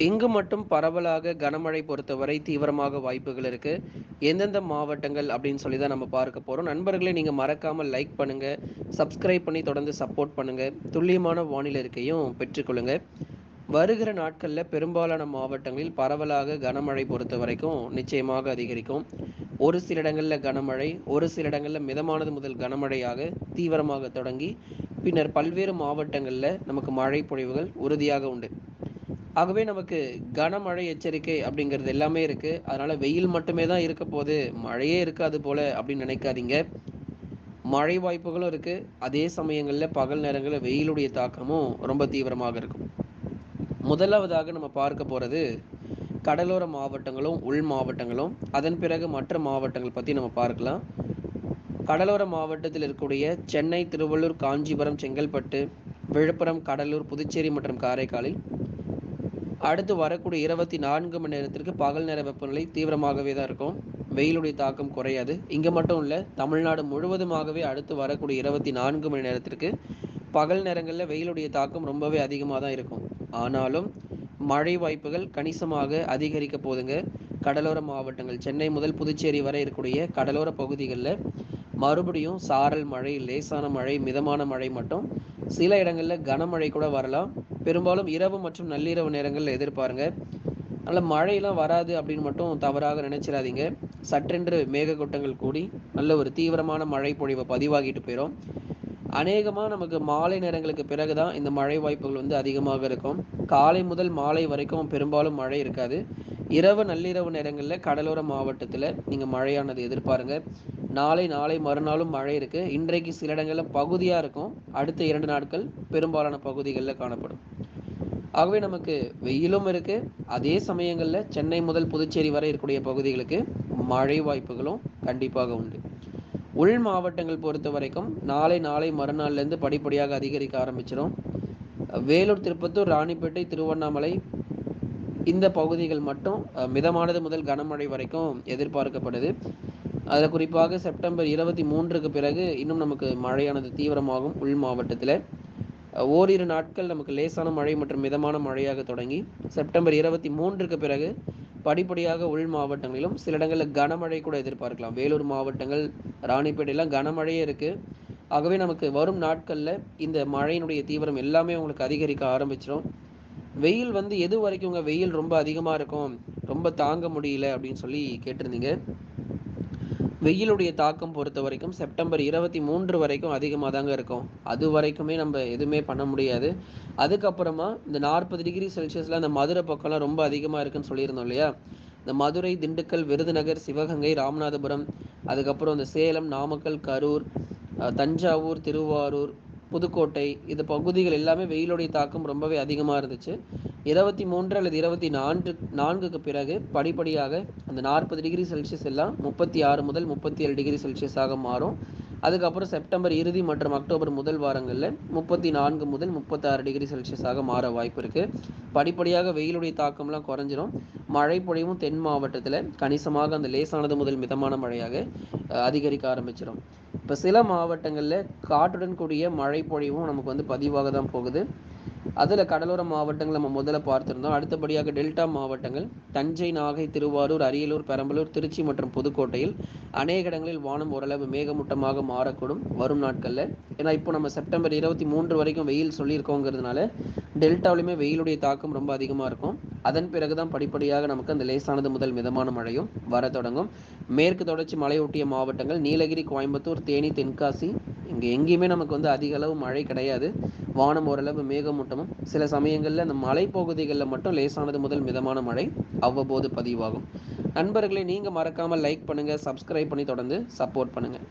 இங்கு மட்டும் பரவலாக கனமழை பொறுத்தவரை தீவிரமாக வாய்ப்புகள் இருக்கு. எந்தெந்த மாவட்டங்கள் அப்படின்னு சொல்லி தான் நம்ம பார்க்க போறோம். நண்பர்களே நீங்க மறக்காம லைக் பண்ணுங்க சப்ஸ்கிரைப் பண்ணி தொடர்ந்து சப்போர்ட் பண்ணுங்க. துல்லியமான வானிலை இருக்கையும் பெற்றுக்கொள்ளுங்க வருகிற நாட்களில் பெரும்பாலான மாவட்டங்களில் பரவலாக கனமழை பொறுத்த வரைக்கும் நிச்சயமாக அதிகரிக்கும். ஒரு சில இடங்களில் கனமழை ஒரு சில இடங்களில் மிதமானது முதல் கனமழையாக தீவிரமாக தொடங்கி பின்னர் பல்வேறு மாவட்டங்களில் நமக்கு மழை பொழிவுகள் உறுதியாக உண்டு. ஆகவே நமக்கு கனமழை எச்சரிக்கை அப்படிங்கிறது எல்லாமே இருக்கு. அதனால வெயில் மட்டுமே தான் இருக்க போது மழையே இருக்காது போல அப்படின்னு நினைக்காதீங்க. மழை வாய்ப்புகளும் இருக்கு. அதே சமயங்களில் பகல் நேரங்களில் வெயிலுடைய தாக்கமும் ரொம்ப தீவிரமாக இருக்கும். முதலாவதாக நம்ம பார்க்க போறது கடலோர மாவட்டங்களும் உள் மாவட்டங்களும். அதன் பிறகு மற்ற மாவட்டங்கள் பத்தி நம்ம பார்க்கலாம். கடலோர மாவட்டத்தில் இருக்கக்கூடிய சென்னை திருவள்ளூர் காஞ்சிபுரம் செங்கல்பட்டு விழுப்புரம் கடலூர் புதுச்சேரி மற்றும் காரைக்காலில் அடுத்து வரக்கூடிய இருபத்தி நான்கு மணி நேரத்திற்கு பகல் நேர வெப்பநிலை தீவிரமாகவே தான் இருக்கும். வெயிலுடைய தாக்கம் குறையாது. இங்கே மட்டும் இல்லை தமிழ்நாடு முழுவதுமாகவே அடுத்து வரக்கூடிய இருபத்தி நான்கு மணி நேரத்திற்கு பகல் நேரங்களில் வெயிலுடைய தாக்கம் ரொம்பவே அதிகமாக தான் இருக்கும். ஆனாலும் மழை வாய்ப்புகள் கணிசமாக அதிகரிக்க போதுங்க. கடலோர மாவட்டங்கள் சென்னை முதல் புதுச்சேரி வரை இருக்கக்கூடிய கடலோர பகுதிகளில் மறுபடியும் சாரல் மழை லேசான மழை மிதமான மழை மட்டும் சில இடங்களில் கனமழை கூட வரலாம். பெரும்பாலும் இரவு மற்றும் நள்ளிரவு நேரங்களில் எதிர்பாருங்க. நல்ல மழையெல்லாம் வராது அப்படின்னு மட்டும் தவறாக நினைச்சிடாதீங்க சற்றென்று மேகக்கூட்டங்கள் கூடி நல்ல ஒரு தீவிரமான மழை பொழிவை பதிவாகிட்டு போயிடும் அநேகமாக நமக்கு மாலை நேரங்களுக்கு பிறகு தான் இந்த மழை வாய்ப்புகள் வந்து அதிகமாக இருக்கும். காலை முதல் மாலை வரைக்கும் பெரும்பாலும் மழை இருக்காது. இரவு நள்ளிரவு நேரங்களில் கடலோர மாவட்டத்தில் நீங்கள் மழையானது எதிர்பாருங்க. நாளை நாளை மறுநாளும் மழை இருக்கு. இன்றைக்கு சில இடங்களில் பகுதியாக இருக்கும். அடுத்த இரண்டு நாட்கள் பெரும்பாலான பகுதிகளில் காணப்படும். ஆகவே நமக்கு வெயிலும் இருக்கு. அதே சமயங்களில் சென்னை முதல் புதுச்சேரி வரை இருக்கக்கூடிய பகுதிகளுக்கு மழை வாய்ப்புகளும் கண்டிப்பாக உண்டு. உள் மாவட்டங்கள் பொறுத்த வரைக்கும் நாளை நாளை மறுநாள்லேருந்து படிப்படியாக அதிகரிக்க ஆரம்பிச்சிடும் வேலூர் திருப்பத்தூர் ராணிப்பேட்டை திருவண்ணாமலை இந்த பகுதிகள் மட்டும் மிதமானது முதல் கனமழை வரைக்கும் எதிர்பார்க்கப்படுது. அதில் குறிப்பாக செப்டம்பர் இருபத்தி மூன்றுக்கு பிறகு இன்னும் நமக்கு மழையானது தீவிரமாகும் உள் மாவட்டத்தில். ஓரிரு நாட்கள் நமக்கு லேசான மழை மற்றும் மிதமான மழையாக தொடங்கி செப்டம்பர் இருபத்தி மூன்றுக்கு பிறகு படிப்படியாக உள் மாவட்டங்களிலும் சில இடங்களில் கனமழை கூட எதிர்பார்க்கலாம். வேலூர் மாவட்டங்கள் ராணிப்பேட்டையெல்லாம் கனமழையே இருக்குது ஆகவே நமக்கு வரும் நாட்களில் இந்த மழையினுடைய தீவிரம் எல்லாமே உங்களுக்கு அதிகரிக்க ஆரம்பிச்சிடும் வெயில் வந்து எது வரைக்கும் உங்கள் வெயில் ரொம்ப அதிகமாக இருக்கும்? ரொம்ப தாங்க முடியல அப்படின்னு சொல்லி கேட்டிருந்தீங்க. வெயிலுடைய தாக்கம் பொறுத்த வரைக்கும் செப்டம்பர் இருபத்தி மூன்று வரைக்கும் அதிகமாக தாங்க இருக்கும். அது வரைக்குமே நம்ம எதுவுமே பண்ண முடியாது. அதுக்கப்புறமா இந்த நாற்பது டிகிரி செல்சியஸில் அந்த மதுரை பக்கம்லாம் ரொம்ப அதிகமாக இருக்குன்னு சொல்லியிருந்தோம் இல்லையா? இந்த மதுரை திண்டுக்கல் விருதுநகர் சிவகங்கை ராமநாதபுரம் அதுக்கப்புறம் இந்த சேலம் நாமக்கல் கரூர் தஞ்சாவூர் திருவாரூர் புதுக்கோட்டை இது பகுதிகள் எல்லாமே வெயிலுடைய தாக்கம் ரொம்பவே அதிகமாக இருந்துச்சு. இருபத்தி மூன்று அல்லது இருபத்தி நான்கு நான்குக்கு பிறகு படிப்படியாக அந்த நாற்பது டிகிரி செல்சியஸ் எல்லாம் முப்பத்தி ஆறு முதல் முப்பத்தி ஏழு டிகிரி செல்சியஸாக மாறும். அதுக்கப்புறம் செப்டம்பர் இறுதி மற்றும் அக்டோபர் முதல் வாரங்களில் முப்பத்தி நான்கு முதல் முப்பத்தாறு டிகிரி செல்சியஸாக மாற வாய்ப்பு இருக்குது படிப்படியாக வெயிலுடைய தாக்கம்லாம் குறைஞ்சிரும். மழை பொழிவும் தென் மாவட்டத்தில் கணிசமாக அந்த லேசானது முதல் மிதமான மழையாக அதிகரிக்க ஆரம்பிச்சிடும் இப்போ சில மாவட்டங்களில் காற்றுடன் கூடிய மழை பொழிவும் நமக்கு வந்து பதிவாக தான் போகுது. அதில் கடலோர மாவட்டங்கள் நம்ம முதல்ல பார்த்துருந்தோம். அடுத்தபடியாக டெல்டா மாவட்டங்கள் தஞ்சை நாகை திருவாரூர் அரியலூர் பெரம்பலூர் திருச்சி மற்றும் புதுக்கோட்டையில் அநேக இடங்களில் வானம் ஓரளவு மேகமூட்டமாக மாறக்கூடும் வரும் நாட்களில். ஏன்னா இப்போ நம்ம செப்டம்பர் இருபத்தி மூன்று வரைக்கும் வெயில் சொல்லியிருக்கோங்கிறதுனால டெல்டாவிலுமே வெயிலுடைய தாக்கம் ரொம்ப அதிகமாக இருக்கும். அதன் பிறகு தான் படிப்படியாக நமக்கு அந்த லேசானது முதல் மிதமான மழையும் வர தொடங்கும். மேற்கு தொடர்ச்சி மலையொட்டிய மாவட்டங்கள் நீலகிரி கோயம்புத்தூர் தேனி தென்காசி இங்கே எங்கேயுமே நமக்கு வந்து அதிக அளவு மழை கிடையாது. வானம் ஓரளவு மேகமூட்டமும் சில சமயங்களில் அந்த மலைப்பகுதிகளில் மட்டும் லேசானது முதல் மிதமான மழை அவ்வப்போது பதிவாகும். நண்பர்களை நீங்கள் மறக்காமல் லைக் பண்ணுங்கள் சப்ஸ்கிரைப் பண்ணி தொடர்ந்து சப்போர்ட் பண்ணுங்கள்